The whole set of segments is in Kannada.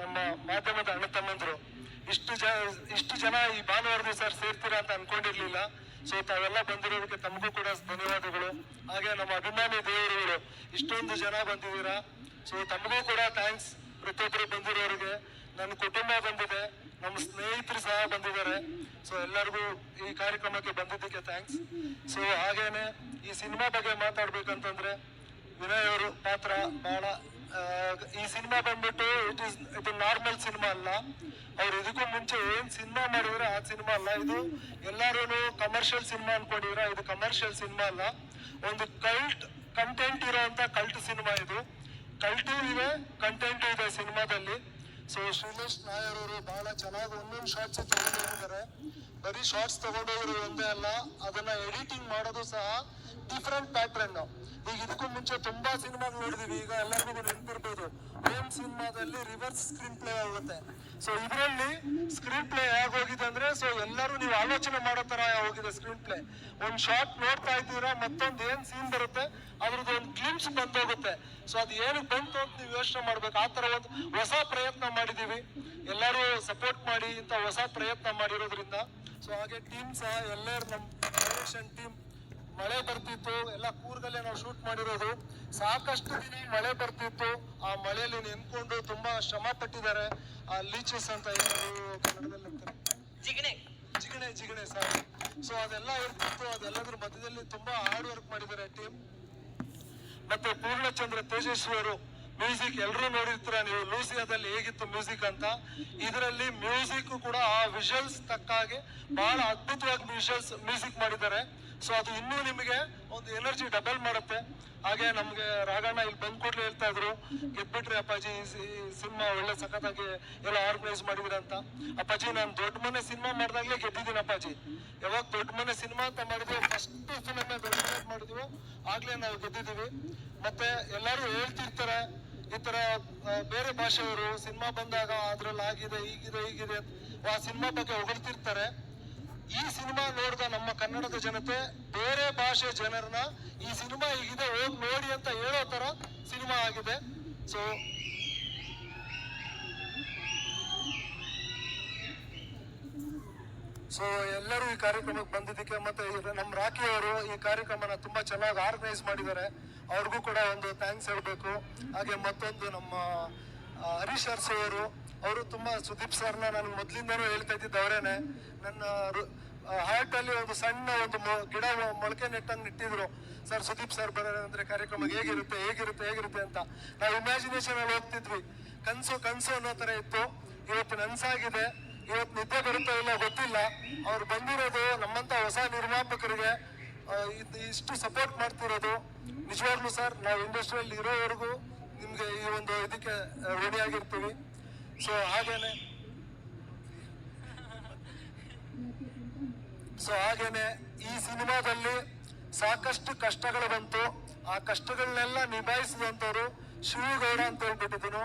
ನಮ್ಮ ಮಾಧ್ಯಮದ ಅಣ್ಣ ತಮ್ಮಂದ್ರು ಇಷ್ಟು ಜನ ಇಷ್ಟು ಜನ ಈ ಭಾನುವಾರ ದಿವಸ ಸೇರ್ತೀರಾ ಅಂತ ಅನ್ಕೊಂಡಿರ್ಲಿಲ್ಲ. ಸೊ ತಾವೆಲ್ಲ ಬಂದಿರೋದಕ್ಕೆ ತಮಗೂ ಕೂಡ ಧನ್ಯವಾದಗಳು. ಹಾಗೆ ನಮ್ಮ ಅಭಿಮಾನಿ ದೇವರುಗಳು, ಇಷ್ಟೊಂದು ಜನ ಬಂದಿದ್ದೀರಾ. ಸೊ ತಮಗೂ ಕೂಡ ಥ್ಯಾಂಕ್ಸ್ ಪ್ರತಿಯೊಬ್ಬರು ಬಂದಿರೋರಿಗೆ ನನ್ನ ಕುಟುಂಬ ಬಂದಿದೆ, ನಮ್ಮ ಸ್ನೇಹಿತರು ಸಹ ಬಂದಿದ್ದಾರೆ. ಸೊ ಎಲ್ಲರಿಗೂ ಈ ಕಾರ್ಯಕ್ರಮಕ್ಕೆ ಬಂದಿದ್ದಕ್ಕೆ ಥ್ಯಾಂಕ್ಸ್ ಸೊ ಹಾಗೇನೆ ಈ ಸಿನಿಮಾ ಬಗ್ಗೆ ಮಾತಾಡ್ಬೇಕಂತಂದ್ರೆ ವಿನಯ್ ಅವರು ಪಾತ್ರ ಬಹಳ ಈ ಸಿನಿಮಾ ಬಂದ್ಬಿಟ್ಟು ಇಟ್ ಇಸ್ ಇದು ನಾರ್ಮಲ್ ಸಿನಿಮಾ ಅಲ್ಲ. ಅವ್ರು ಇದಕ್ಕೂ ಮುಂಚೆ ಏನ್ ಸಿನಿಮಾ ಮಾಡಿದ್ರೆ ಆ ಸಿನಿಮಾ ಅಲ್ಲ. ಇದು ಎಲ್ಲಾರು ಕಮರ್ಷಿಯಲ್ ಸಿನಿಮಾ ಅನ್ಕೊಂಡಿದ್ರ ಇದು ಕಮರ್ಷಿಯಲ್ ಸಿನಿಮಾ ಅಲ್ಲ. ಒಂದು ಕಲ್ಟ್ ಕಂಟೆಂಟ್ ಇರೋಂತ ಕಲ್ಟ್ ಸಿನಿಮಾ ಇದು. ಕಲ್ಟು ಇದೆ ಕಂಟೆಂಟ್ ಇದೆ ಸಿನಿಮಾದಲ್ಲಿ. ಸೊ ಶ್ರೀಲೇಶ್ ನಾಯರ್ ಅವರು ಬಹಳ ಚೆನ್ನಾಗಿ ಒಂದೊಂದು ಶಾರ್ಟ್ಸ್ ತಗೊಂಡು ಹೋಗಿದ್ದಾರೆ. ಬರೀ ಶಾರ್ಟ್ಸ್ ತಗೊಂಡೋಗಿರೋ ಒಂದೇ ಅಲ್ಲ, ಅದನ್ನ ಎಡಿಟಿಂಗ್ ಮಾಡೋದು ಸಹ ಡಿಫ್ರೆಂಟ್ ಪ್ಯಾಟ್ರನ್ ಈಗ ಇದಕ್ಕೂ ಮುಂಚೆ ತುಂಬಾ ಸಿನಿಮಾಗಳು ನೋಡಿದೀವಿ, ಈಗ ಎಲ್ಲರಿಗೂ ನೆನಪಿರ್ಬೋದು. ಓಮ್ ಸಿನಿಮಾದಲ್ಲಿ ರಿವರ್ಸ್ ಸ್ಕ್ರೀನ್ ಪ್ಲೇ ಆಗುತ್ತೆ. ಸೊ ಇದರಲ್ಲಿ ಸ್ಕ್ರೀನ್ ಪ್ಲೇ ಹೇಗೆ ಹೋಗಿದೆ ಅಂದ್ರೆ ಸೊ ಎಲ್ಲರೂ ನೀವು ಆಲೋಚನೆ ಮಾಡೋ ತರ ಹೋಗಿದೆ ಸ್ಕ್ರೀನ್ ಪ್ಲೇ ಒಂದ್ ಶಾರ್ಟ್ ನೋಡ್ತಾ ಇದ್ದೀರಾ, ಮತ್ತೊಂದು ಏನ್ ಸೀನ್ ಬರುತ್ತೆ, ಅದ್ರದ್ದು ಒಂದು ಕ್ಲಿಮ್ಸ್ ಬಂದೋಗುತ್ತೆ. ಸೊ ಅದು ಏನಕ್ಕೆ ಬಂತು ಅಂತ ನೀವು ಯೋಚನೆ ಮಾಡ್ಬೇಕು. ಆ ತರ ಒಂದು ಹೊಸ ಪ್ರಯತ್ನ ಮಾಡಿದೀವಿ ಎಲ್ಲರೂ ಸಪೋರ್ಟ್ ಮಾಡಿ ಇಂಥ ಹೊಸ ಪ್ರಯತ್ನ ಮಾಡಿರೋದ್ರಿಂದ. ಸೊ ಹಾಗೆ ಟೀಮ್ ಸಹ ಎಲ್ಲರೂ ನಮ್ಮ ಡೈರೆಕ್ಷನ್ ಟೀಮ್ ಮಳೆ ಬರ್ತಿತ್ತು ಎಲ್ಲ ಕೂರ್ಗಲ್ಲೇ ನಾವು ಶೂಟ್ ಮಾಡಿರೋದು. ಸಾಕಷ್ಟು ದಿನ ಮಳೆ ಬರ್ತಿತ್ತು. ಆ ಮಳೆಯಲ್ಲಿ ನೆನ್ಕೊಂಡು ತುಂಬಾ ಶ್ರಮ ಪಟ್ಟಿದ್ದಾರೆ. ಆ ಲೀಚಸ್ ಅಂತ ಕನ್ನಡದಲ್ಲಿ ಜಿಗಣೆ. ಜಿಗಣೆ ಜಿಗಣೆ ಸರ್ ಸೊ ಅದೆಲ್ಲ ಇರ್ತಿತ್ತು. ಅದೆಲ್ಲದ್ರ ಮಧ್ಯದಲ್ಲಿ ತುಂಬಾ ಹಾರ್ಡ್ ವರ್ಕ್ ಮಾಡಿದ್ದಾರೆ ಟೀಮ್ ಮತ್ತೆ ಪೂರ್ಣಚಂದ್ರ ತೇಜಸ್ವಿ ಅವರು ಮ್ಯೂಸಿಕ್ ಎಲ್ಲರೂ ನೋಡಿರ್ತೀರ ನೀವು. ಲೂಸಿಯಾದಲ್ಲಿ ಹೇಗಿತ್ತು ಮ್ಯೂಸಿಕ್ ಅಂತ? ಇದರಲ್ಲಿ ಮ್ಯೂಸಿಕ್ ಕೂಡ ಆ ವಿಷಲ್ಸ್ ತಕ್ಕ ಹಾಗೆ ಬಹಳ ಅದ್ಭುತವಾಗಿ ವಿಷಲ್ಸ್ ಮ್ಯೂಸಿಕ್ ಮಾಡಿದ್ದಾರೆ. ಸೊ ಅದು ಇನ್ನೂ ನಿಮಗೆ ಒಂದು ಎನರ್ಜಿ ಡಬಲ್ ಮಾಡುತ್ತೆ. ಹಾಗೆ ನಮ್ಗೆ ರಾಘಣ್ಣ ಇಲ್ಲಿ ಬಂದ್ ಕೂಡಲೇ ಹೇಳ್ತಾ ಇದ್ರು. ಗೆದ್ಬಿಟ್ರಿ ಅಪ್ಪಾಜಿ ಸಿನಿಮಾ ಒಳ್ಳೆ ಸಖತ್ತಾಗಿ ಎಲ್ಲ ಆರ್ಗನೈಸ್ ಮಾಡಿದ್ರಿ ಅಂತ. ಅಪ್ಪಾಜಿ, ನಾನು ದೊಡ್ಡ ಮನೆ ಸಿನಿಮಾ ಮಾಡ್ದಾಗ್ಲೇ ಗೆದ್ದಿದ್ದೀನಿ ಅಪ್ಪಾಜಿ. ಯಾವಾಗ ದೊಡ್ಡ ಮನೆ ಸಿನಿಮಾ ಅಂತ ಮಾಡಿದ್ವಿ ಫಸ್ಟ್ ಸಿನಿಮಾ ಮಾಡಿದ್ವಿ. ಆಗ್ಲೇ ನಾವು ಗೆದ್ದಿದ್ದೀವಿ. ಮತ್ತೆ ಎಲ್ಲರೂ ಹೇಳ್ತಿರ್ತಾರೆ ಈ ತರ ಬೇರೆ ಭಾಷೆಯವರು ಸಿನಿಮಾ ಬಂದಾಗ ಅದ್ರಲ್ಲಿ ಆಗಿದೆ, ಹೀಗಿದೆ ಹೀಗಿದೆ ಆ ಸಿನಿಮಾ ಬಗ್ಗೆ ಹೊಗಳ್ತಿರ್ತಾರೆ. ಈ ಸಿನಿಮಾ ನೋಡಿದ ನಮ್ಮ ಕನ್ನಡದ ಜನತೆ, ಬೇರೆ ಭಾಷೆ ಜನರನ್ನ ಈ ಸಿನಿಮಾ ಹೀಗಿದೆ, ಹೋಗಿ ನೋಡಿ ಅಂತ ಹೇಳೋ ತರ ಸಿನಿಮಾ ಆಗಿದೆ. ಸೊ ಸೊ ಎಲ್ಲರೂ ಈ ಕಾರ್ಯಕ್ರಮಕ್ಕೆ ಬಂದಿದ್ದಕ್ಕೆ ಮತ್ತೆ ನಮ್ಮ ರಾಕಿ ಅವರು ಈ ಕಾರ್ಯಕ್ರಮನ ತುಂಬಾ ಚೆನ್ನಾಗಿ ಆರ್ಗನೈಸ್ ಮಾಡಿದ್ದಾರೆ. ಅವ್ರಿಗೂ ಕೂಡ ಒಂದು ಥ್ಯಾಂಕ್ಸ್ ಹೇಳಬೇಕು. ಹಾಗೆ ಮತ್ತೊಂದು ನಮ್ಮ ಹರೀಶ್ ಅರ್ಸು ಅವರು ಅವರು ತುಂಬಾ ಸುದೀಪ್ ಸರ್ನ ನಾನು ಮೊದ್ಲಿಂದನೂ ಹೇಳ್ತಾ ಇದ್ದಿದ್ದು ಅವರೇನೆ. ನನ್ನ ಹಾರ್ಟ್ ಅಲ್ಲಿ ಒಂದು ಸಣ್ಣ ಒಂದು ಗಿಡ ಮೊಳಕೆ ನೆಟ್ಟಂಗೆ ನೆಟ್ಟಿದ್ರು. ಸರ್ ಸುದೀಪ್ ಸರ್ ಬರೋಣ ಅಂದ್ರೆ ಕಾರ್ಯಕ್ರಮ ಹೇಗಿರುತ್ತೆ ಹೇಗಿರುತ್ತೆ ಹೇಗಿರುತ್ತೆ ಅಂತ. ನಾವು ಇಮ್ಯಾಜಿನೇಷನ್ ಅಲ್ಲಿ ಹೋಗ್ತಿದ್ವಿ. ಕನ್ಸು ಕನ್ಸು ಅನ್ನೋ ತರ ಇತ್ತು. ಇವತ್ತು ನನ್ಸಾಗಿದೆ ಇವತ್ತು ನಿದ್ದೆ ಬರುತ್ತೋ ಇಲ್ಲ ಗೊತ್ತಿಲ್ಲ. ಅವ್ರು ಬಂದಿರೋದು ನಮ್ಮಂತ ಹೊಸ ನಿರ್ಮಾಪಕರಿಗೆ ಇಷ್ಟು ಸಪೋರ್ಟ್ ಮಾಡ್ತಿರೋದು. ನಿಜವಾಗ್ಲೂ ಸರ್, ನಾವು ಇಂಡಸ್ಟ್ರಿಯಲ್ಲಿ ಇರೋವರೆಗೂ ನಿಮ್ಗೆ ಈ ಒಂದು ಇದಕ್ಕೆ ರೆಡಿ ಆಗಿರ್ತೀವಿ. ಸೊ ಹಾಗೇನೆ ಸೊ ಹಾಗೇನೆ ಈ ಸಿನಿಮಾದಲ್ಲಿ ಸಾಕಷ್ಟು ಕಷ್ಟಗಳು ಬಂತು. ಆ ಕಷ್ಟಗಳನ್ನೆಲ್ಲ ನಿಭಾಯಿಸಿದಂಥವ್ರು ಶಿವಗೌಡ ಅಂತ ಹೇಳ್ಬಿಟ್ಟಿದ್ದೀನಿ.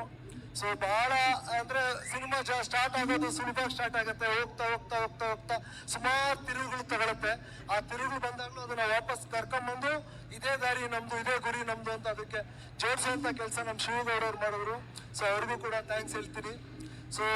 ಸೊ ಬಹಳ ಅಂದ್ರೆ ಸಿನಿಮಾ ಸ್ಟಾರ್ಟ್ ಆಗೋದು ಸುಲಭವಾಗಿ ಸ್ಟಾರ್ಟ್ ಆಗುತ್ತೆ, ಹೋಗ್ತಾ ಹೋಗ್ತಾ ಹೋಗ್ತಾ ಹೋಗ್ತಾ ಸುಮಾರು ತಿರುವುಗಳು ತಗೊಳುತ್ತೆ. ಆ ತಿರುಗು ಬಂದಾಗಲೂ ಅದನ್ನ ವಾಪಸ್ ಕರ್ಕೊಂಬಂದು ಇದೇ ದಾರಿ ನಮ್ದು, ಇದೇ ಗುರಿ ನಮ್ದು ಅಂತ ಅದಕ್ಕೆ ಜೋಡಿಸುವಂತ ಕೆಲಸ ನಮ್ಮ ಶಿವಗೌಡ ಅವ್ರು ಮಾಡಿದ್ರು. ಸೊ ಅವ್ರಿಗೂ ಕೂಡ ಥ್ಯಾಂಕ್ಸ್ ಹೇಳ್ತೀನಿ. ಸೊ